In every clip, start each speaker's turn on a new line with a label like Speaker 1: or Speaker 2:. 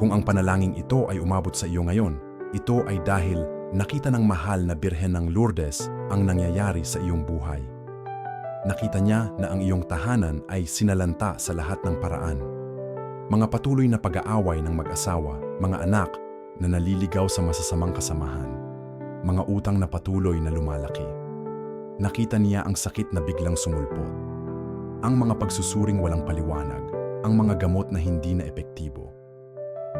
Speaker 1: Kung ang panalangin ito ay umabot sa iyo ngayon, ito ay dahil nakita ng mahal na Birhen ng Lourdes ang nangyayari sa iyong buhay. Nakita niya na ang iyong tahanan ay sinalanta sa lahat ng paraan. Mga patuloy na pag-aaway ng mag-asawa, mga anak na naliligaw sa masasamang kasamahan, mga utang na patuloy na lumalaki. Nakita niya ang sakit na biglang sumulpot, ang mga pagsusuring walang paliwanag, ang mga gamot na hindi na epektibo.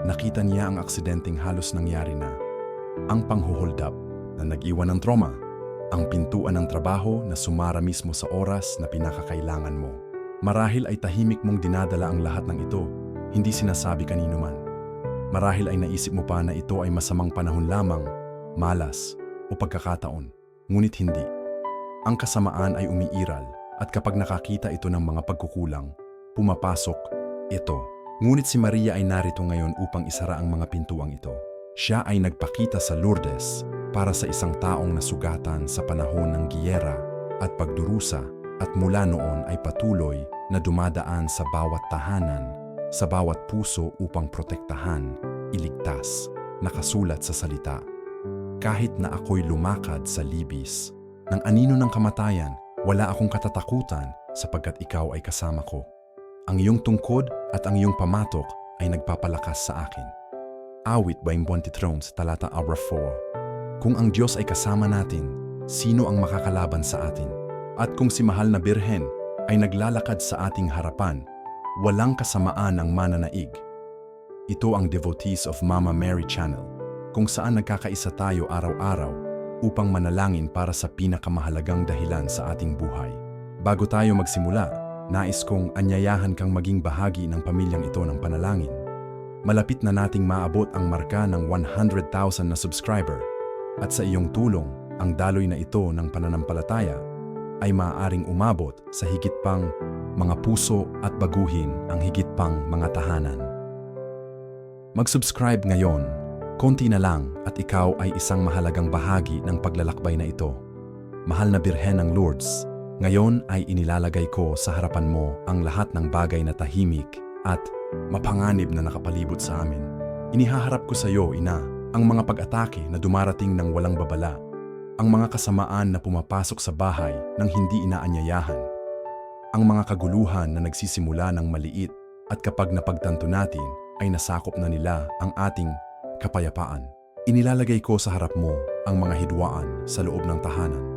Speaker 1: Nakita niya ang aksidenteng halos nangyari na, ang panghuhold up na nag-iwan ng trauma, ang pintuan ng trabaho na sumara mismo sa oras na pinakakailangan mo. Marahil ay tahimik mong dinadala ang lahat ng ito, hindi sinasabi kanino man. Marahil ay naisip mo pa na ito ay masamang panahon lamang, malas, o pagkakataon, ngunit hindi. Ang kasamaan ay umiiral at kapag nakakita ito ng mga pagkukulang, pumapasok ito. Ngunit si Maria ay narito ngayon upang isara ang mga pintuang ito. Siya ay nagpakita sa Lourdes para sa isang taong nasugatan sa panahon ng giyera at pagdurusa at mula noon ay patuloy na dumadaan sa bawat tahanan, sa bawat puso upang protektahan, iligtas, nakasulat sa salita. Kahit na ako'y lumakad sa libis, ng anino ng kamatayan, wala akong katatakutan sapagkat ikaw ay kasama ko. Ang iyong tungkod at ang iyong pamatok ay nagpapalakas sa akin. Awit 23 talata Abra 4 Kung ang Diyos ay kasama natin, sino ang makakalaban sa atin? At kung si mahal na birhen ay naglalakad sa ating harapan, walang kasamaan ang mananaig. Ito ang Devotees of Mama Mary Channel, kung saan nagkakaisa tayo araw-araw upang manalangin para sa pinakamahalagang dahilan sa ating buhay. Bago tayo magsimula, nais kong anyayahan kang maging bahagi ng pamilyang ito ng panalangin. Malapit na nating maabot ang marka ng 100,000 na subscriber at sa iyong tulong, ang daloy na ito ng pananampalataya ay maaaring umabot sa higit pang mga puso at baguhin ang higit pang mga tahanan. Mag-subscribe ngayon, konti na lang at ikaw ay isang mahalagang bahagi ng paglalakbay na ito. Mahal na Birhen ng Lourdes, ngayon ay inilalagay ko sa harapan mo ang lahat ng bagay na tahimik at mapanganib na nakapalibot sa amin. Inihaharap ko sa iyo, Ina, ang mga pag-atake na dumarating ng walang babala, ang mga kasamaan na pumapasok sa bahay ng hindi inaanyayahan, ang mga kaguluhan na nagsisimula ng maliit at kapag napagtanto natin ay nasakop na nila ang ating kapayapaan. Inilalagay ko sa harap mo ang mga hidwaan sa loob ng tahanan,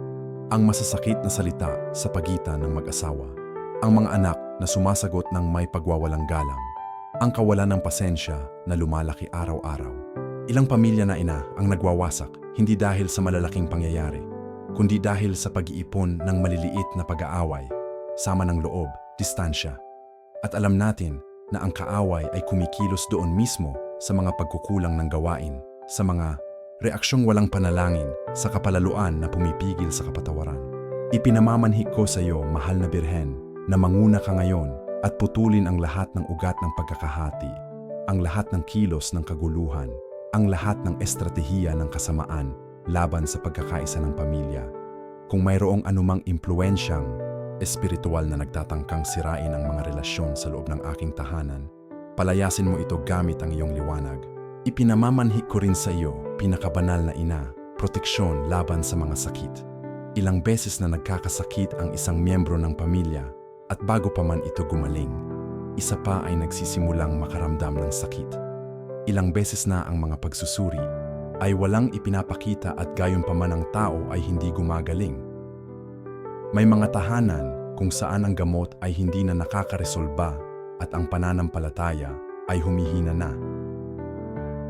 Speaker 1: ang masasakit na salita sa pagitan ng mag-asawa, ang mga anak na sumasagot ng may pagwawalang galang, ang kawalan ng pasensya na lumalaki araw-araw. Ilang pamilya na ina ang nagwawasak hindi dahil sa malalaking pangyayari, kundi dahil sa pag-iipon ng maliliit na pag-aaway, sama ng loob, distansya. At alam natin na ang kaaway ay kumikilos doon mismo sa mga pagkukulang ng gawain, sa mga reaksyong walang panalangin, sa kapalaluan na pumipigil sa kapatawaran. Ipinamamanhik ko sa iyo, mahal na Birhen, na manguna ka ngayon at putulin ang lahat ng ugat ng pagkakahati, ang lahat ng kilos ng kaguluhan, ang lahat ng estratehiya ng kasamaan laban sa pagkakaisa ng pamilya. Kung mayroong anumang impluensyang espiritual na nagtatangkang sirain ang mga relasyon sa loob ng aking tahanan, palayasin mo ito gamit ang iyong liwanag. Ipinamamanhik ko rin sa iyo, pinakabanal na ina, proteksyon laban sa mga sakit. Ilang beses na nagkakasakit ang isang miyembro ng pamilya at bago pa man ito gumaling, isa pa ay nagsisimulang makaramdam ng sakit. Ilang beses na ang mga pagsusuri ay walang ipinapakita at gayon pa man ang tao ay hindi gumagaling. May mga tahanan kung saan ang gamot ay hindi na nakakaresolba at ang pananampalataya ay humihina na.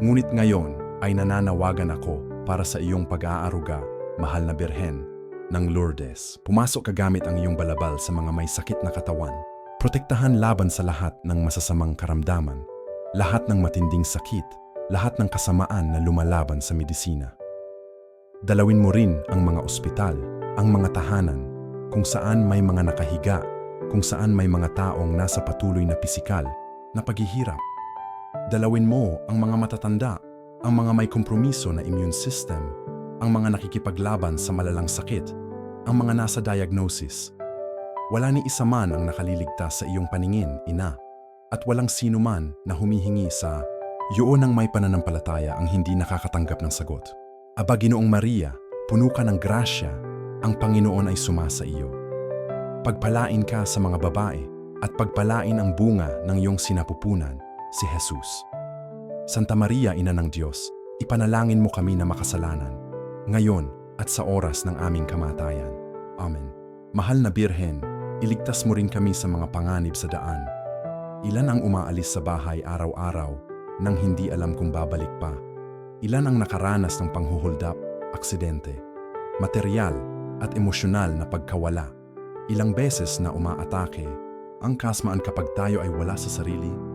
Speaker 1: Ngunit ngayon ay nananawagan ako para sa iyong pag-aaruga, mahal na Birhen, ng Lourdes. Pumasok ka gamit ang iyong balabal sa mga may sakit na katawan. Protektahan laban sa lahat ng masasamang karamdaman, lahat ng matinding sakit, lahat ng kasamaan na lumalaban sa medisina. Dalawin mo rin ang mga ospital, ang mga tahanan, kung saan may mga nakahiga, kung saan may mga taong nasa patuloy na pisikal na paghihirap. Dalawin mo ang mga matatanda, ang mga may kompromiso na immune system, ang mga nakikipaglaban sa malalang sakit, ang mga nasa diagnosis. Wala ni isa man ang nakaliligtas sa iyong paningin, ina, at walang sino man na humihingi sa Yun ang may pananampalataya ang hindi nakakatanggap ng sagot. Aba Ginoong Maria, puno ka ng grasya, ang Panginoon ay sumasa iyo. Pagpalain ka sa mga babae at pagpalain ang bunga ng iyong sinapupunan, si Jesus. Santa Maria, Ina ng Diyos, ipanalangin mo kami na makasalanan, ngayon at sa oras ng aming kamatayan. Amen. Mahal na Birhen, iligtas mo rin kami sa mga panganib sa daan. Ilan ang umaalis sa bahay araw-araw nang hindi alam kung babalik pa? Ilan ang nakaranas ng panghuhuldap, aksidente, material at emosyonal na pagkawala? Ilang beses na umaatake ang kasmaan kapag tayo ay wala sa sarili?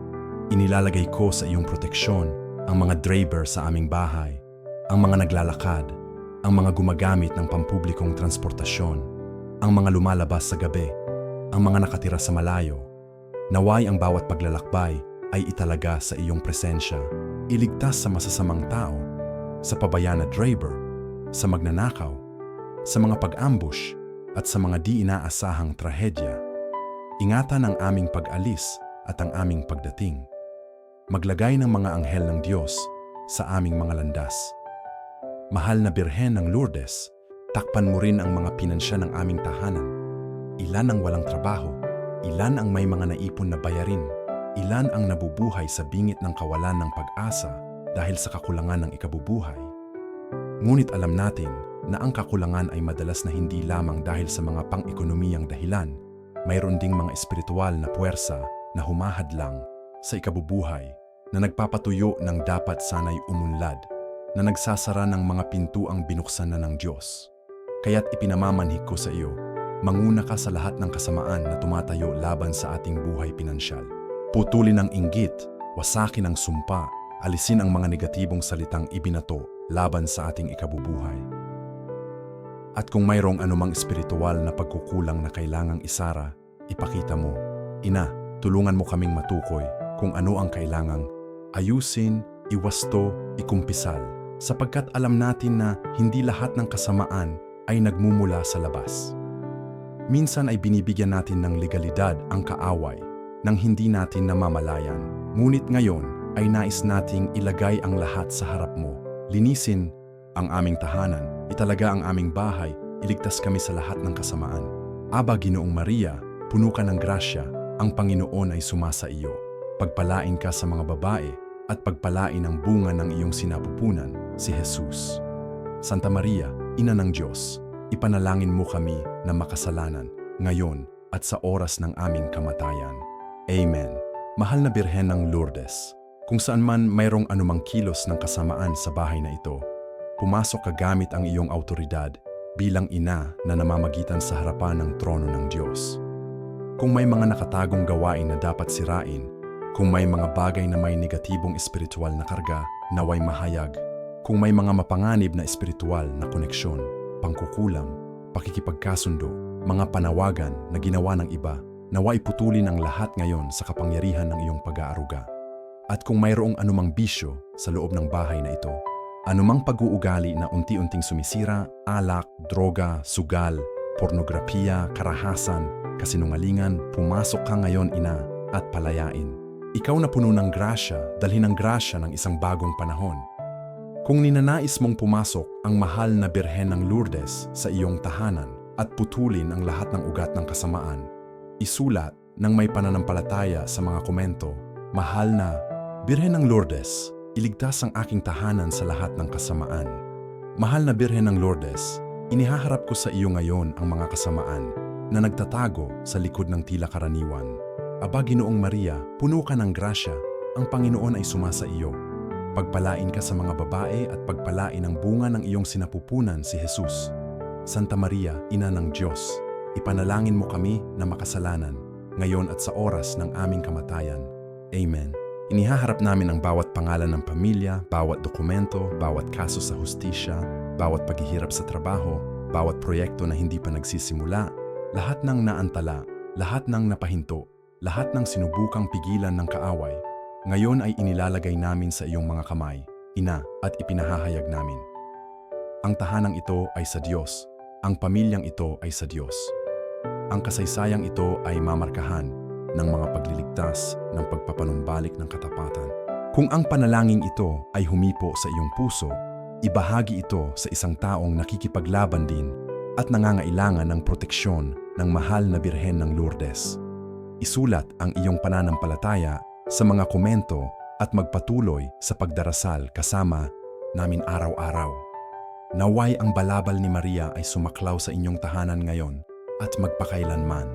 Speaker 1: Inilalagay ko sa iyong proteksyon ang mga driver sa aming bahay, ang mga naglalakad, ang mga gumagamit ng pampublikong transportasyon, ang mga lumalabas sa gabi, ang mga nakatira sa malayo. Naway ang bawat paglalakbay ay italaga sa iyong presensya, iligtas sa masasamang tao, sa pabaya na driver, sa magnanakaw, sa mga pag-ambush, at sa mga di inaasahang trahedya. Ingatan ang aming pag-alis at ang aming pagdating. Maglagay ng mga anghel ng Diyos sa aming mga landas. Mahal na Birhen ng Lourdes, takpan mo rin ang mga pinansya ng aming tahanan. Ilan ang walang trabaho, ilan ang may mga naipon na bayarin, ilan ang nabubuhay sa bingit ng kawalan ng pag-asa dahil sa kakulangan ng ikabubuhay. Ngunit alam natin na ang kakulangan ay madalas na hindi lamang dahil sa mga pang-ekonomiyang dahilan, mayroon ding mga espiritual na puwersa na humahadlang sa ikabubuhay na nagpapatuyo ng dapat sanay umunlad, na nagsasara ng mga pintuang binuksan na ng Diyos. Kaya't ipinamamanhik ko sa iyo, manguna ka sa lahat ng kasamaan na tumatayo laban sa ating buhay pinansyal. Putulin ang inggit, wasakin ang sumpa, alisin ang mga negatibong salitang ibinato laban sa ating ikabubuhay. At kung mayroong anumang espiritual na pagkukulang na kailangang isara, ipakita mo. Ina, tulungan mo kaming matukoy kung ano ang kailangang ayusin, iwasto, ikumpisal, sapagkat alam natin na hindi lahat ng kasamaan ay nagmumula sa labas. Minsan ay binibigyan natin ng legalidad ang kaaway nang hindi natin namamalayan. Ngunit ngayon ay nais nating ilagay ang lahat sa harap mo. Linisin ang aming tahanan, italaga ang aming bahay, iligtas kami sa lahat ng kasamaan. Aba Ginoong Maria, puno ka ng grasya, ang Panginoon ay sumasa iyo. Pagpalain ka sa mga babae at pagpalain ang bunga ng iyong sinapupunan, si Jesus. Santa Maria, Ina ng Diyos, ipanalangin mo kami na makasalanan ngayon at sa oras ng aming kamatayan. Amen. Mahal na Birhen ng Lourdes, kung saan man mayroong anumang kilos ng kasamaan sa bahay na ito, pumasok ka gamit ang iyong autoridad bilang ina na namamagitan sa harapan ng trono ng Diyos. Kung may mga nakatagong gawain na dapat sirain, kung may mga bagay na may negatibong espiritual na karga, naway mahayag. Kung may mga mapanganib na espiritual na koneksyon, pangkukulam, pakikipagkasundo, mga panawagan na ginawa ng iba, naway putulin ang lahat ngayon sa kapangyarihan ng iyong pag-aaruga. At kung mayroong anumang bisyo sa loob ng bahay na ito, anumang pag-uugali na unti-unting sumisira, alak, droga, sugal, pornografiya, karahasan, kasinungalingan, pumasok ka ngayon ina at palayain. Ikaw na puno ng grasya, dalhin ang grasya ng isang bagong panahon. Kung ninanais mong pumasok ang mahal na Birhen ng Lourdes sa iyong tahanan at putulin ang lahat ng ugat ng kasamaan, isulat ng may pananampalataya sa mga komento, Mahal na Birhen ng Lourdes, iligtas ang aking tahanan sa lahat ng kasamaan. Mahal na Birhen ng Lourdes, inihaharap ko sa iyo ngayon ang mga kasamaan na nagtatago sa likod ng tila karaniwan. Aba Ginoong Maria, puno ka ng grasya, ang Panginoon ay sumasa iyo. Pagpalain ka sa mga babae at pagpalain ang bunga ng iyong sinapupunan si Jesus. Santa Maria, Ina ng Diyos, ipanalangin mo kami na makasalanan, ngayon at sa oras ng aming kamatayan. Amen. Inihaharap namin ang bawat pangalan ng pamilya, bawat dokumento, bawat kaso sa hustisya, bawat paghihirap sa trabaho, bawat proyekto na hindi pa nagsisimula, lahat ng naantala, lahat ng napahinto, lahat ng sinubukang pigilan ng kaaway, ngayon ay inilalagay namin sa iyong mga kamay, ina, at ipinahahayag namin. Ang tahanang ito ay sa Diyos, ang pamilyang ito ay sa Diyos. Ang kasaysayang ito ay mamarkahan ng mga pagliligtas ng pagpapanumbalik ng katapatan. Kung ang panalangin ito ay humipo sa iyong puso, ibahagi ito sa isang taong nakikipaglaban din at nangangailangan ng proteksyon ng mahal na Birhen ng Lourdes. Isulat ang iyong pananampalataya sa mga komento at magpatuloy sa pagdarasal kasama namin araw-araw. Naway ang balabal ni Maria ay sumaklaw sa inyong tahanan ngayon at magpakailanman.